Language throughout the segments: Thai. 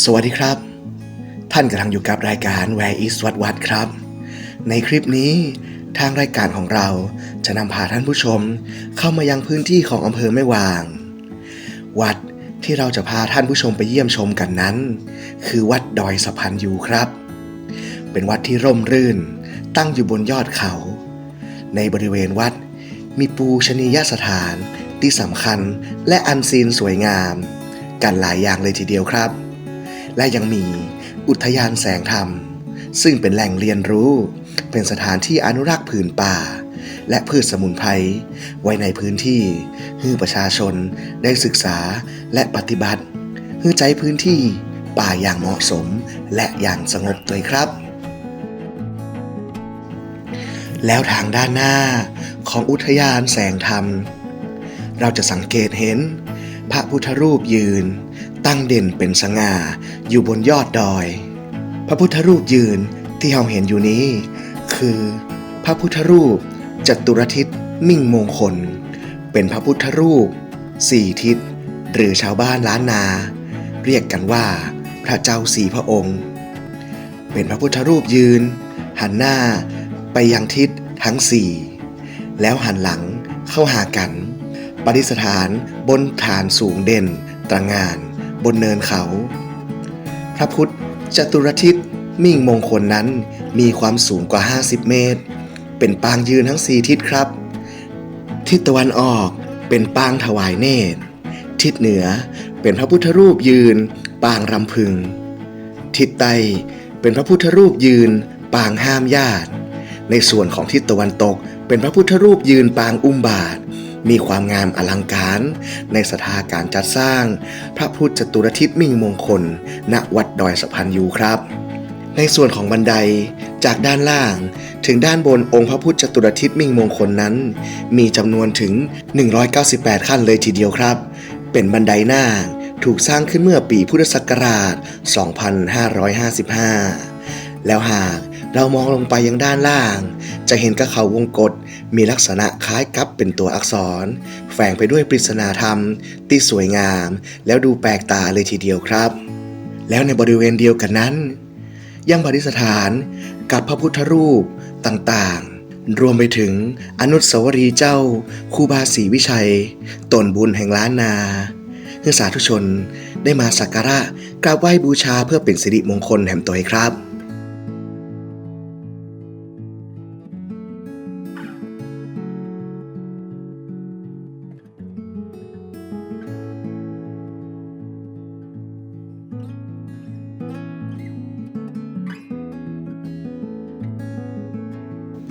สวัสดีครับ ท่านกำลังอยู่กับรายการ Where is What What ครับ ในคลิปนี้ทางรายการของเราจะนำพาท่านผู้ชม เข้ามายังพื้นที่ของอำเภอแม่วาง วัดที่เราจะพาท่านผู้ชมไปเยี่ยมชมกันนั้น คือวัดดอยสะพานยูครับ เป็นวัดที่ร่มรื่น ตั้งอยู่บนยอดเขา ในบริเวณวัดมีปูชนียสถานที่สำคัญและอันซีนสวยงาม กันหลายอย่างเลยทีเดียวครับ และยังมีอุทยานแสงธรรม ซึ่งเป็นแหล่งเรียนรู้ เป็นสถานที่อนุรักษ์ผืนป่า และพืชสมุนไพรไว้ในพื้นที่ให้ประชาชนได้ศึกษาและปฏิบัติให้ใจพื้นที่ป่าอย่างเหมาะสมและอย่างสงบด้วยครับ แล้วทางด้านหน้าของอุทยานแสงธรรม เราจะสังเกตเห็น พระพุทธรูปยืน ตั้งเด่นเป็นสง่าอยู่บนยอดดอย พระพุทธรูปยืนที่เราเห็นอยู่นี้ คือพระพุทธรูปจตุรทิศมิ่งมงคล เป็นพระพุทธรูปสี่ทิศ หรือชาวบ้านล้านนา เรียกกันว่าพระเจ้าสี่พระองค์ เป็นพระพุทธรูปยืน หันหน้าไปยังทิศทั้งสี่แล้วหันหลังเข้าหากัน ปฏิสถานบนฐานสูงเด่นตระงาน บนเนินเขา พระพุทธจตุรทิศมิ่งมงคลนั้นมีความสูงกว่า 50 เมตร เป็นปางยืนทั้งสี่ทิศครับ ทิศตะวันออกเป็นปางถวายเนตร ทิศเหนือเป็นพระพุทธรูปยืน ปางรำพึง ทิศใต้เป็นพระพุทธรูปยืน ปางห้ามญาติ ในส่วนของทิศตะวันตกเป็นพระพุทธรูปยืนปางอุ้มบาท มีความงามอลังการ ในสถาการจัดสร้าง พระพุทธจตุรทิศมิ่งมงคล ณวัดดอยสะพานยูครับ ในส่วนของบันไดจากด้านล่างถึงด้านบนองค์พระพุทธจตุรทิศมิ่งมงคลนั้น มีจำนวนถึง 198 ขั้นเลยทีเดียวครับ เป็นบันไดหน้าถูกสร้างขึ้นเมื่อปีพุทธศักราช 2555 แล้วหากเรามองลงไปยังด้านล่าง จะเห็นกระเขาวงกฏมีลักษณะคล้ายกับเป็นตัวอักษร แฝงไปด้วยปริศนาธรรม ที่สวยงาม แล้วดูแปลกตาเลยทีเดียวครับ แล้วในบริเวณเดียวกันนั้น ยังปฏิสถานกับพระพุทธรูปต่างๆ รวมไปถึงอนุสาวรีย์เจ้าคูบาศรีวิชัย ตนบุญแห่งล้านนาเพื่อสาธุชนได้มาสักการะกราบไหว้บูชาเพื่อเป็นสิริมงคลแห่งตัวครับ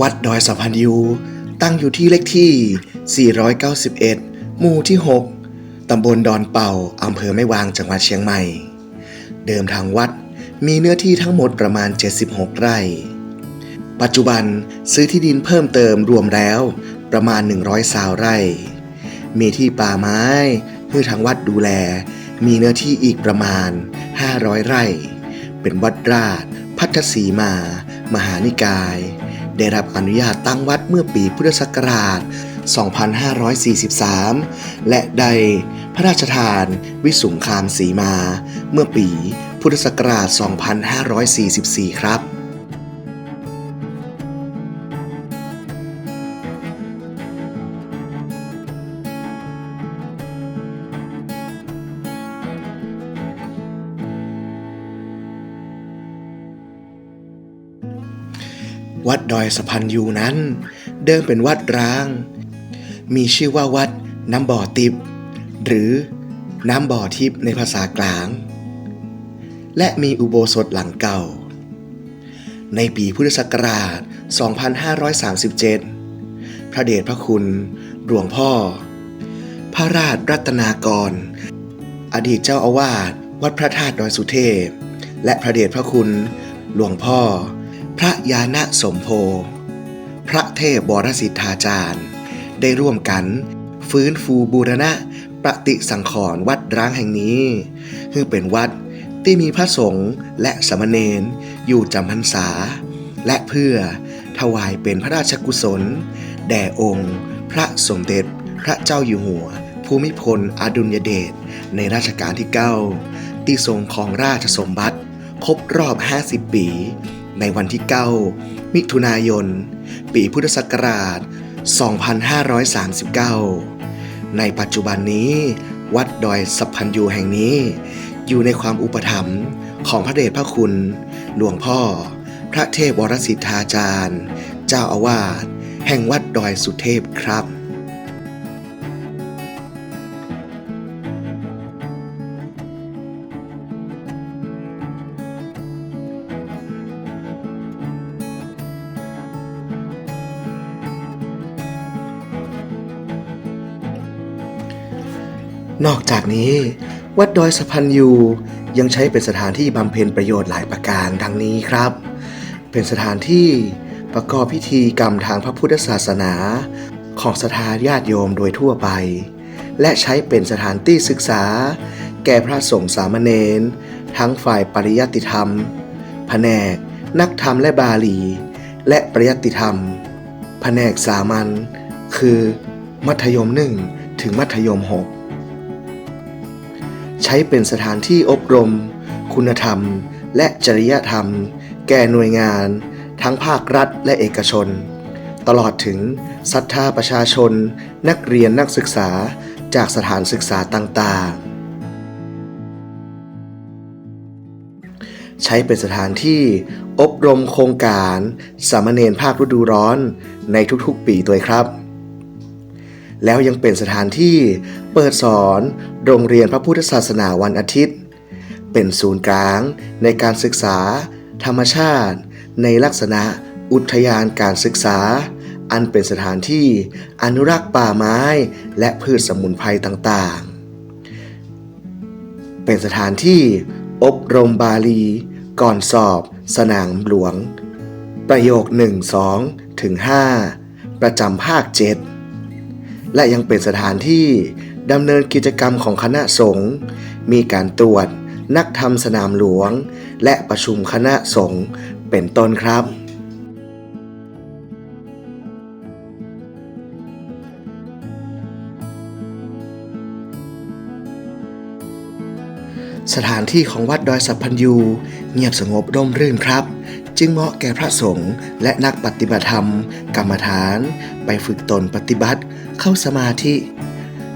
วัดดอยสะพานยู ตั้งอยู่ที่เลขที่ 491 หมู่ที่ 6 ตำบลดอนเป่า อำเภอแม่วาง จังหวัดเชียงใหม่ เดิมทางวัดมีเนื้อที่ทั้งหมดประมาณ 76 ไร่ ปัจจุบันซื้อที่ดินเพิ่มเติมรวมแล้วประมาณ 100ซาวไร่ มีที่ป่าไม้เพื่อทางวัดดูแล มีเนื้อที่อีกประมาณ 500 ไร่ เป็นวัดราช พัทสีมา มหานิกาย ได้รับอนุญาตตั้งวัดเมื่อปีพุทธศักราช 2543 และได้พระราชทานวิสุงคามสีมา เมื่อปีพุทธศักราช 2544 ครับ อยสะพันยูนั้น เดิมเป็นวัดร้าง มีชื่อว่าวัดน้ำบ่อติบ หรือน้ำบ่อทิพในภาษากลาง และมีอุโบสถหลังเก่า ในปีพุทธศักราช 2537 พระเดชพระคุณหลวงพ่อ พระราชรัตนากร อดีตเจ้าอาวาสวัดพระธาตุดอยสุเทพ และพระเดชพระคุณหลวงพ่อ พระยาณสมโพ พระเทพบรสิทธาจารย์ ได้ร่วมกัน ฟื้นฟูบูรณะปฏิสังขรณ์วัดร้างแห่งนี้คือเป็นวัดที่มีพระสงฆ์และสามเณรอยู่จำพรรษา และเพื่อถวายเป็นพระราชกุศล แด่องค์ พระสมเด็จพระเจ้าอยู่หัว ภูมิพลอดุลยเดชในรัชกาลที่ 9 ที่ทรงของราชสมบัติ ครบรอบ 50 ปี ในวันที่ 9 มิถุนายน ปีพุทธศักราช 2539 ในปัจจุบันนี้ วัดดอยสัพพันยูแห่งนี้ อยู่ในความอุปถัมภ์ของพระเดชพระคุณ หลวงพ่อ พระเทพวรสิทธาจารย์ เจ้าอาวาสแห่งวัดดอยสุเทพครับ นอกจากนี้ วัดดอยสะพันยูยังใช้เป็นสถานที่บำเพ็ญประโยชน์หลายประการดังนี้ครับ เป็นสถานที่ประกอบพิธีกรรมทางพระพุทธศาสนา ของสถานญาติโยมโดยทั่วไป และใช้เป็นสถานที่ศึกษา แก่พระสงฆ์สามเณรทั้งฝ่ายปริยัติธรรม แผนก นักธรรมและบาลี และปริยัติธรรม แผนกสามัญคือ มัธยมหนึ่งถึงมัธยมหก ใช้เป็นสถานที่อบรม คุณธรรม และจริยธรรม แก่หน่วยงาน ทั้งภาครัฐและเอกชน ตลอดถึงศรัทธาประชาชน นักเรียนนักศึกษาจากสถานศึกษาต่างๆใช้เป็นสถานที่อบรมโครงการสามเณรภาคฤดูร้อนในทุกๆปีด้วยครับ แล้วยังเป็นสถานที่เปิดสอนโรงเรียนพระพุทธศาสนาวันอาทิตย์ เป็นศูนย์กลางในการศึกษา ธรรมชาติ ในลักษณะอุทยานการศึกษา อันเป็นสถานที่อนุรักษ์ป่าไม้และพืชสมุนไพรต่างๆ เป็นสถานที่อบรมบาลี ก่อนสอบ สนามหลวง ประโยค 1 2 ถึง 5 ประจำภาค 7 และยังเป็นสถานที่ดำเนินกิจกรรมของคณะสงฆ์มีการตรวจ นักธรรมสนามหลวง และประชุมคณะสงฆ์เป็นต้นครับสถานที่ของวัดดอยสัพพันยูเงียบสงบร่มรื่นครับ จึงเหมาะแก่พระสงฆ์และนักปฏิบัติธรรม กรรมฐาน ไปฝึกตนปฏิบัติ เข้าสมาธิ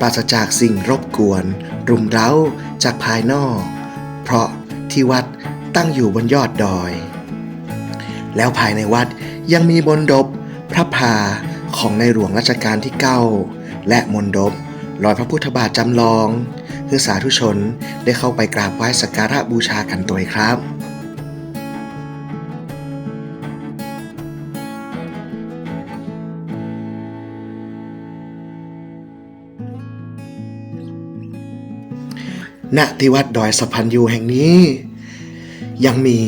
ปราศจากสิ่งรบกวน รุมเร้าจากภายนอก เพราะที่วัดตั้งอยู่บนยอดดอย แล้วภายในวัดยังมีมนดบพระพาของในหลวงรัชกาลที่9และมนดบรอยพระพุทธบาทจำลอง เพื่อสาธุชนได้เข้าไปกราบไหว้สักการะบูชากันตัวครับ ณที่วัดดอยสะพันยูแห่งนี้ ยังมี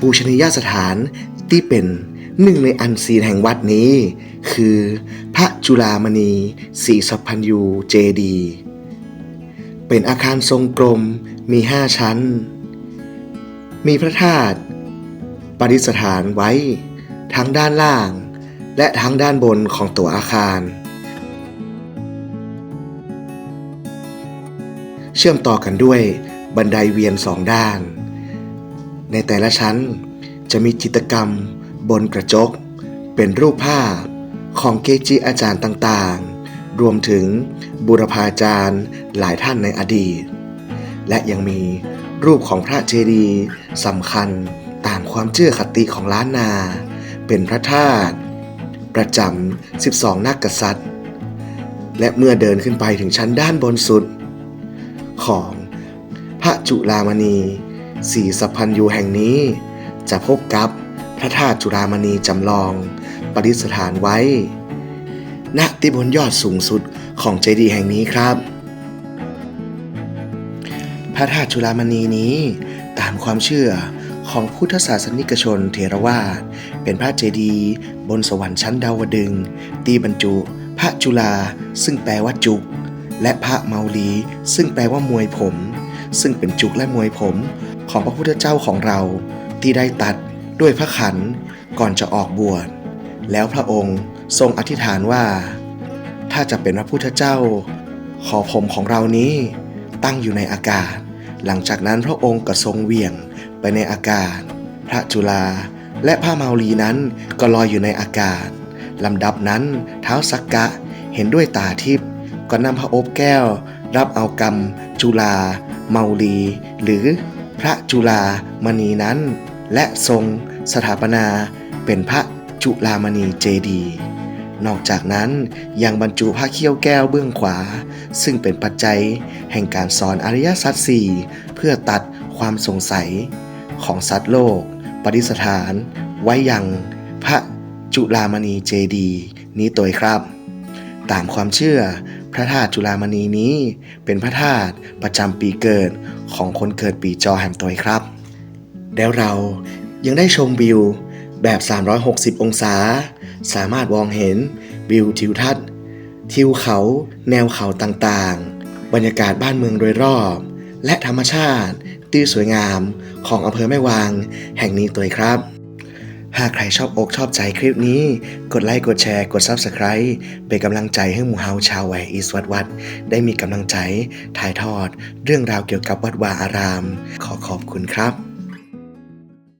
ปูชนียสถานที่เป็นหนึ่งในอันซีนแห่งวัดนี้ คือพระจุลามณีสีสัพพันยูเจดี เป็นอาคารทรงกลมมีห้าชั้น มีพระธาตุปฏิสถานไว้ทั้งด้านล่าง และทั้งด้านบนของตัวอาคาร เชื่อมต่อกันด้วยบันไดเวียนสองด้าน ในแต่ละชั้นจะมีจิตกรรมบนกระจก เป็นรูปภาพของเกจิอาจารย์ต่างๆ รวมถึงบุรพาจารย์หลายท่านในอดีต และยังมีรูปของพระเจดีย์สำคัญตามความเชื่อคติของล้านนา เป็นพระธาตุประจำ 12 นักกษัตริย์ และเมื่อเดินขึ้นไปถึงชั้นด้านบนสุด ของพระจุลามณีสีสัพพันยูแห่งนี้ จะพบกับพระธาตุจุลามณีจำลองประดิษฐานไว้ ณที่บนยอดสูงสุดของเจดีย์แห่งนี้ครับ พระธาตุจุลามณีนี้ตามความเชื่อของพุทธศาสนิกชนเทรวาสเป็นพระเจดีย์บนสวรรค์ชั้นดาวดึง ตีบรรจุ พระจุลาซึ่งแปลว่าจุก และพระเมาลี ซึ่งแปลว่ามวยผม ซึ่งเป็นจุกและมวยผม ของพระพุทธเจ้าของเรา ที่ได้ตัดด้วยพระขันก่อนจะออกบวชแล้วพระองค์ทรงอธิษฐานว่า ถ้าจะเป็นพระพุทธเจ้า ขอผมของเรานี้ ตั้งอยู่ในอากาศ หลังจากนั้นพระองค์ก็ทรงเวี่ยงไปในอากาศ พระจุลาและพระเมาลีนั้นก็ลอยอยู่ในอากาศลำดับนั้นเท้าสักกะเห็นด้วยตาทิพย์ ก็นำพระอบแก้ว รับเอากรรม จุลา เมาลี หรือพระจุลามณีนั้น และทรงสถาปนาเป็นพระจุลามณีเจดีนอกจากนั้นยังบรรจุพระเขี้ยวแก้วเบื้องขวา ซึ่งเป็นปัจจัยแห่งการสอนอริยสัจสี่เพื่อตัดความสงสัยของสัตว์โลก ปฏิสถาน ไว้ยังพระจุลามณีเจดีนี้โดยครับ ตามความเชื่อ พระธาตุจุลามณีนี้ เป็นพระธาตุประจำปีเกิดของคนเกิดปีจอแฮมตอยครับ แล้วเรายังได้ชมวิวแบบ 360 องศา สามารถมองเห็นวิวทิวทัศน์ ทิวเขา แนวเขาต่างๆ บรรยากาศบ้านเมืองโดยรอบ และธรรมชาติที่สวยงามของอำเภอแม่วางแห่งนี้ตัวครับ หากใครชอบอกชอบใจคลิปนี้ กดไลค์กดแชร์ กด Subscribe เป็นกำลังใจให้หมู่เฮาชาวแหวอีสวัดวัด ได้มีกำลังใจ ถ่ายทอด เรื่องราวเกี่ยวกับวัดวาอาราม ขอขอบคุณครับ